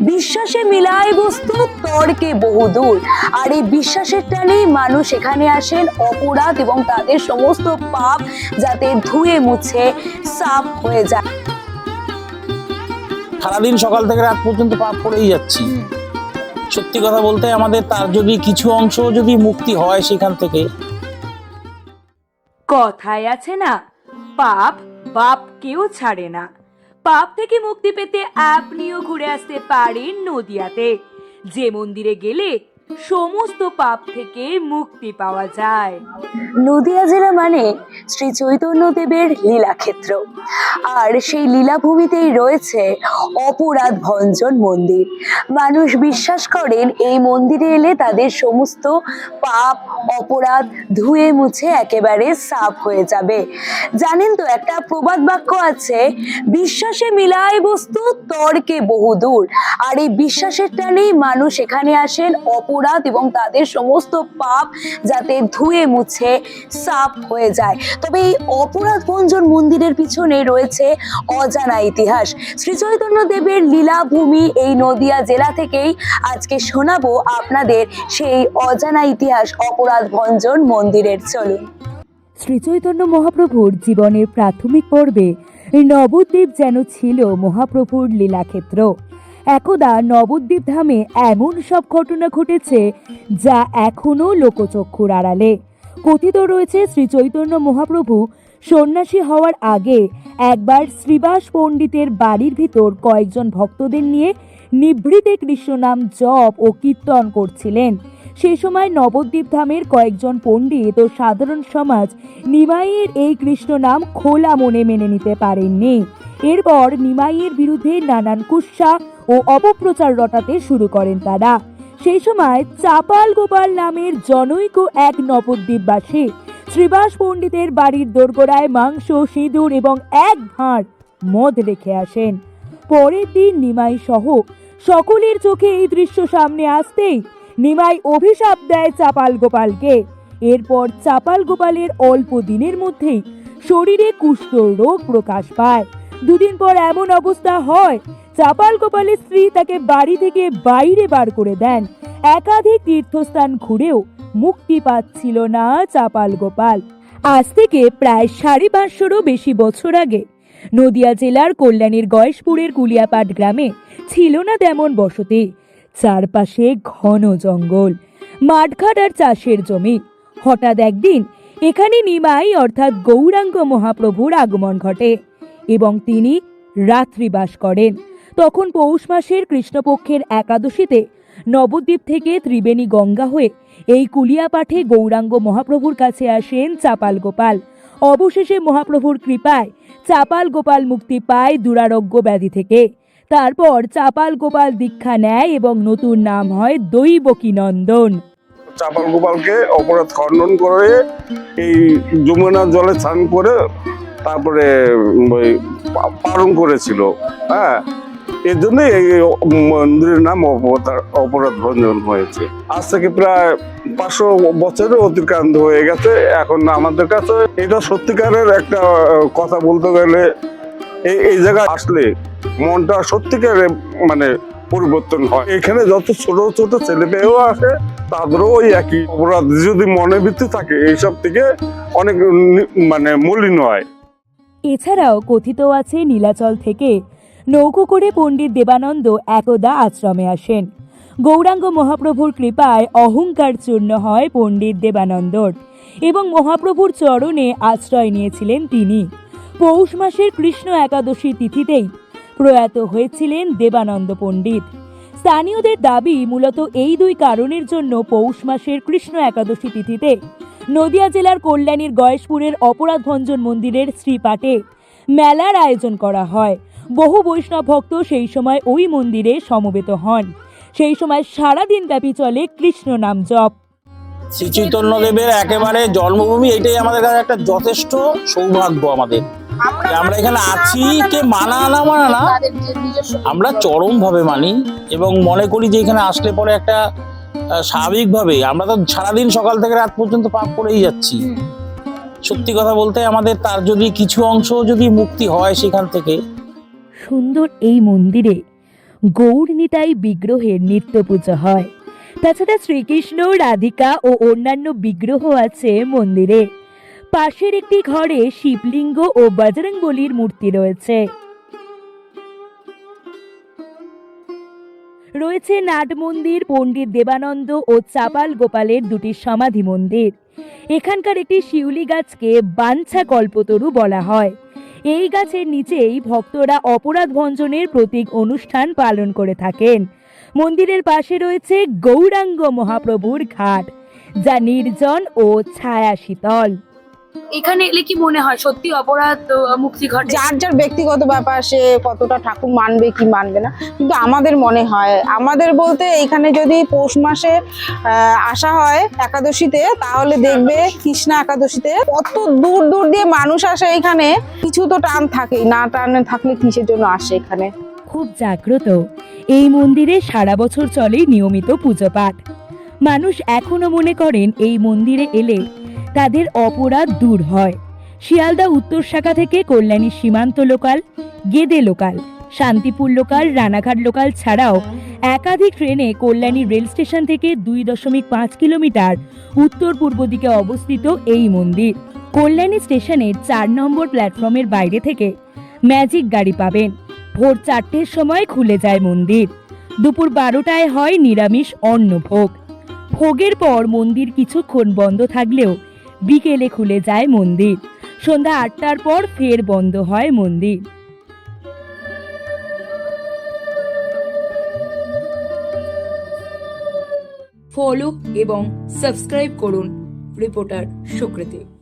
বিশ্বাসে মিলায় বস্তু তর্কে বহুদূর আর এই বিশ্বাসের টানেই মানুষ এখানে আসেন অপরাধ এবং তাদের সমস্ত পাপ যাতে ধুয়ে মুছে সাফ হয়ে যায়। সারাদিন সকাল থেকে রাত পর্যন্ত পাপ করেই যাচ্ছি। সত্যি কথা বলতে আমাদের তার যদি কিছু অংশ যদি মুক্তি হয় সেখান থেকে। কথায় আছে না পাপ বাপ কেউ ছাড়ে না। পাপ থেকে মুক্তি পেতে আপনিও ঘুরে আসতে পারেন নদিয়াতে। যে মন্দিরে গেলে সমস্ত পাপ থেকে মুক্তি পাওয়া যায়। নদিয়া জেলা মানে শ্রী চৈতন্য দেবের লীলাক্ষেত্র। আর সেই লীলাভূমিতেই রয়েছে অপরাধ ভঞ্জন মন্দির। মানুষ বিশ্বাস করেন এই মন্দিরে এলে তাদের সমস্ত পাপ, অপরাধ ধুয়ে মুছে একেবারে সাফ হয়ে যাবে। জানেন তো একটা প্রবাদ বাক্য আছে, বিশ্বাসে মিলায় বস্তু, তর্কে বহুদূর। আর এই বিশ্বাসের টানেই মানুষ এখানে আসেন অপরাধ এবং তাদের সমস্ত পাপ যাতে ধুয়ে মুছে, সাফ হয়ে যায়। তবে এই অপরাধ ভঞ্জন মন্দিরের পিছনে রয়েছে অজানা ইতিহাস। শ্রী চৈতন্য দেবের লীলাভূমি এই নদিয়া জেলা থেকেই আজকে শোনাবো আপনাদের সেই অজানা ইতিহাস, অপরাধ ভঞ্জন মন্দিরের। চলুন। শ্রীচৈতন্য মহাপ্রভুর জীবনের প্রাথমিক পর্বে নবদ্বীপ যেন ছিল মহাপ্রভুর লীলাক্ষেত্র। একদা নবদ্বীপ ধামে এমন সব ঘটনা ঘটেছে যা এখনও লোকচক্ষুর আড়ালে। কথিত রয়েছে শ্রীচৈতন্য মহাপ্রভু সন্ন্যাসী হওয়ার আগে একবার শ্রীবাস পণ্ডিতের বাড়ির ভিতর কয়েকজন ভক্তদের নিয়ে নিভৃতে কৃষ্ণনাম জপ ও কীর্তন করছিলেন। সে সময় নবদ্বীপ ধামের কয়েকজন পণ্ডিত ও সাধারণ সমাজ নিমাইয়ের এই কৃষ্ণ নাম খোলা মনে মেনে নিতে পারেননি। এরপর নিমাইয়ের বিরুদ্ধে নানান কুৎসা ও অপপ্রচার রটাতে শুরু করেন তারা। সেই সময় চাপাল গোপাল নামের জনৈক এক নবদ্বীপবাসী শ্রীবাস পণ্ডিতের বাড়ির দোরগোড়ায় মাংস, সিঁদুর এবং এক ভাঁড় মদ রেখে আসেন। পরের দিন নিমাই সহ সকলের চোখে এই দৃশ্য সামনে আসতেই নিমাই অভিশাপ দেয় চাপাল গোপালকে। এরপর চাপাল গোপালের অল্প দিনের মধ্যেই শরীরে কুষ্ঠ রোগ প্রকাশ পায়। দুদিন পর এমন অবস্থা হয় চাপাল গোপালের স্ত্রী তাকে বাড়ি থেকে বাইরে বার করে দেন। একাধিক তীর্থস্থান ঘুরেও মুক্তি পাচ্ছিল না চাপাল গোপাল। আজ থেকে প্রায় সাড়ে পাঁচশোরও বেশি বছর আগে নদিয়া জেলার কল্যাণীর গয়েশপুরের কুলিয়াপাট গ্রামে ছিল না তেমন বসতি। চারপাশে ঘন জঙ্গল, মাঠঘাট আর চাষের জমি। হঠাৎ একদিন এখানে নিমাই অর্থাৎ গৌরাঙ্গ মহাপ্রভুর আগমন ঘটে এবং তিনি রাত্রিবাস করেন। তখন পৌষ মাসের কৃষ্ণপক্ষের একাদশীতে নবদ্বীপ থেকে ত্রিবেণী গঙ্গা হয়ে এই কুলিয়াপাঠে গৌরাঙ্গ মহাপ্রভুর কাছে আসেন চাপাল গোপাল। অবশেষে মহাপ্রভুর কৃপায় চাপাল গোপাল মুক্তি পায় দুরারোগ্য ব্যাধি থেকে। তারপর চাপাল গোপাল দীক্ষা নেয় এবং নতুন নাম হয় দৈবকী নন্দন চাপাল গোপালকে অপরাধ খণ্ডন করে এই যমুনা জলে স্নান করে তারপরে পালন করেছিল হ্যাঁ। এর জন্য এই মন্দিরের নাম অপরাধ ভঞ্জন হয়েছে। আজ থেকে প্রায় পাঁচশো বছরের অতিক্রান্ত হয়ে গেছে। এখন আমাদের কাছে এটা সত্যিকারের একটা কথা বলতে গেলে এই এই জায়গায় আসলে মনটা সত্যিকারে মানে পরিবর্তন হয়। এখানে যত ছোট ছোট ছেলে মেয়েও আসে, তাদেরও ওই একই অপরাধ। যদি মনের ভিত্তি থাকে, এইসব থেকে অনেক মানে মলিন হয়। এছাড়াও কথিত আছে নীলাচল থেকে নৌকো করে পণ্ডিত দেবানন্দ একদা আশ্রমে আসেন। গৌরাঙ্গ মহাপ্রভুর কৃপায় অহংকার চূর্ণ হয় পণ্ডিত দেবানন্দর এবং মহাপ্রভুর চরণে আশ্রয় নিয়েছিলেন তিনি। পৌষ মাসের কৃষ্ণ একাদশী তিথিতেই প্রয়াত হয়েছিলেন দেবানন্দ পণ্ডিত। স্থানীয়দের দাবি, মূলত এই দুই কারণের জন্য পৌষ মাসের কৃষ্ণ একাদশী তিথিতে নদিয়া জেলার কল্যাণীর গয়েশপুরের অপরাধ ভঞ্জন মন্দিরের শ্রীপাটে মেলার আয়োজন করা হয়। বহু বৈষ্ণব ভক্ত সেই সময় ওই মন্দিরে সমবেত হন। সেই সময় সারাদিন ব্যাপী চলে কৃষ্ণ নাম জপ। শ্রী চৈতন্য দেবের একেবারে জন্মভূমি, এটাই আমাদের কাছে একটা যথেষ্ট সৌভাগ্য আমাদের। আমরা এখানে আছি কে মানা না মানা না, আমরা চরম ভাবে মানি এবং মনে করি যে এখানে আসলে পরে একটা স্বাভাবিকভাবে আমরা তো সারাদিন সকাল থেকে রাত পর্যন্ত পাপ করেই যাচ্ছি। সত্যি কথা বলতে আমাদের তার যদি কিছু অংশ যদি মুক্তি হয় সেখান থেকে সুন্দর এই মন্দিরে গৌর নিতাই বিগ্রহের নিত্য পুজো হয়। তাছাড়া শ্রীকৃষ্ণ, রাধিকা ও অন্যান্য বিগ্রহ আছে মন্দিরে। পাশের একটি ঘরে শিবলিঙ্গ ও বজরং বলির মূর্তি রয়েছে। রয়েছে নাট মন্দির, পণ্ডিত দেবানন্দ ও চাপাল গোপালের দুটি সমাধি মন্দির। এখানকার একটি শিউলি গাছকে বাঞ্ছা কল্পতরু বলা হয়। এই গাছের নিচেই ভক্তরা অপরাধ ভঞ্জনের প্রতীক অনুষ্ঠান পালন করে থাকেন। মন্দিরের পাশে রয়েছে গৌরাঙ্গ মহাপ্রভুর ঘাট, যা নির্জন ও ছায়া শীতল এখানে এলে কি মনে হয়? সত্যি অপরাধ মুক্তি ঘটে? যার যার ব্যক্তিগত ব্যাপার সে কতটা ঠাকুর মানবে কি মানবে না। কিন্তু আমাদের মনে হয় আমাদের বলতে এখানে যদি পৌষ মাসে আসা হয় একাদশীতে তাহলে দেখবে কৃষ্ণা একাদশীতে কত দূর দূর দিয়ে মানুষ আসে এখানে। কিছু তো টান থাকেই না টান থাকলে কিসের জন্য আসে এখানে? খুব জাগ্রত। এই মন্দিরে সারা বছর চলে নিয়মিত পুজো পাঠ। মানুষ এখনও মনে করেন এই মন্দিরে এলে তাদের অপরাধ দূর হয়। শিয়ালদা উত্তর শাখা থেকে Kalyani Simanta local, Gede local, Shantipur local, Ranaghat local ছাড়াও একাধিক ট্রেনে কল্যাণী রেল স্টেশন থেকে দুই দশমিক পাঁচ কিলোমিটার উত্তর পূর্ব দিকে অবস্থিত এই মন্দির। কল্যাণী স্টেশনের চার নম্বর প্ল্যাটফর্মের বাইরে থেকে ম্যাজিক গাড়ি পাবেন। ভোর চারটের সময় খুলে যায় মন্দির। দুপুর বারোটায় হয় নিরামিষ অন্নভোগ। ভোগের পর মন্দির কিছুক্ষণ বন্ধ থাকলেও বিকেলে খুলে যায় মন্দির। সন্ধ্যা আটটার পর ফের বন্ধ হয় মন্দির। ফলো এবং সাবস্ক্রাইব করুন রিপোর্টার সুকৃতি।